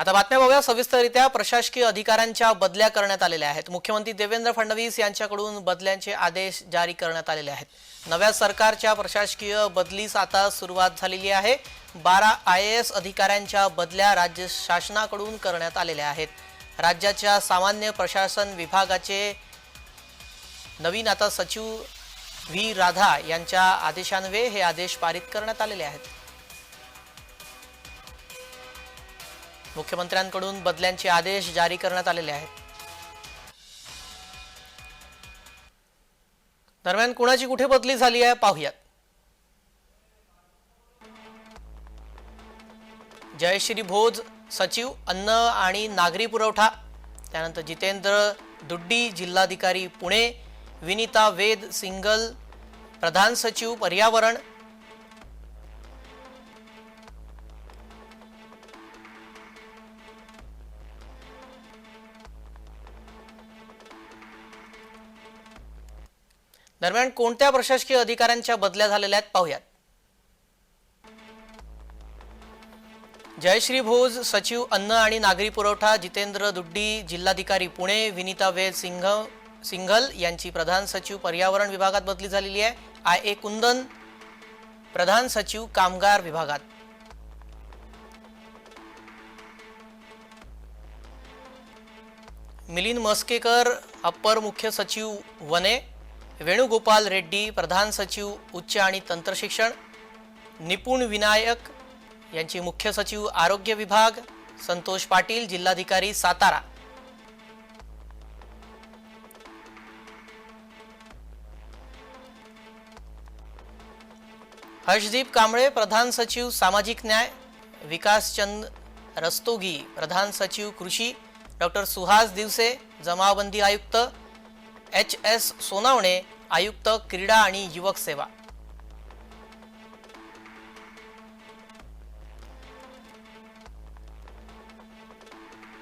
आता बातम्या बघूया. सविस्तररित्या प्रशासकीय अधिकाऱ्यांच्या बदल्या करण्यात आलेल्या आहेत. मुख्यमंत्री देवेंद्र फडणवीस यांच्याकडून बदल्यांचे आदेश जारी करण्यात आलेले आहेत. नव्या सरकारच्या प्रशासकीय बदलीस आता सुरुवात झालेली आहे. बारा आय एस अधिकाऱ्यांच्या बदल्या राज्य शासनाकडून करण्यात आलेल्या आहेत. राज्याच्या सामान्य प्रशासन विभागाचे नवीन आता सचिव व्ही. राधा यांच्या आदेशान्वये हे आदेश पारित करण्यात आलेले आहेत. मुख्यमंत्र्यांकडून बदल्यांचे आदेश जारी करण्यात आलेले आहेत. दरम्यान कुणाची कुठे बदली झाली आहे पाहूयात. जयश्री भोज सचिव अन्न आणि नागरी पुरवठा त्यानंतर जितेंद्र दुड्डी जिल्हाधिकारी पुणे विनिता वेद सिंगल प्रधान सचिव पर्यावरण दरम्यान कोणत्या प्रशासकीय अधिकाऱ्यांच्या बदल्या झालेल्या आहेत पाहूयात. जयश्री भोज सचिव अन्न आणि नागरी पुरवठा जितेंद्र दुड्डी जिल्हाधिकारी पुणे विनिता वेद सिंघ सिंघल यांची प्रधान सचिव पर्यावरण विभागात बदली झालेली आहे. आय. ए. कुंदन प्रधान सचिव कामगार विभागात. मिलिंद मस्केकर अप्पर मुख्य सचिव वने. वेणुगोपाल रेड्डी प्रधान सचिव उच्च आणि तंत्रशिक्षण निपुण विनायक यांची मुख्य सचिव आरोग्य विभाग संतोष पाटील जिल्हाधिकारी सातारा. हर्षदीप कांबळे प्रधान सचिव सामाजिक न्याय विकासचंद रस्तोगी प्रधान सचिव कृषी डॉक्टर सुहास दिवसे जमावबंदी आयुक्त एच एस सोनावणे आयुक्त क्रीडा आणि युवक सेवा.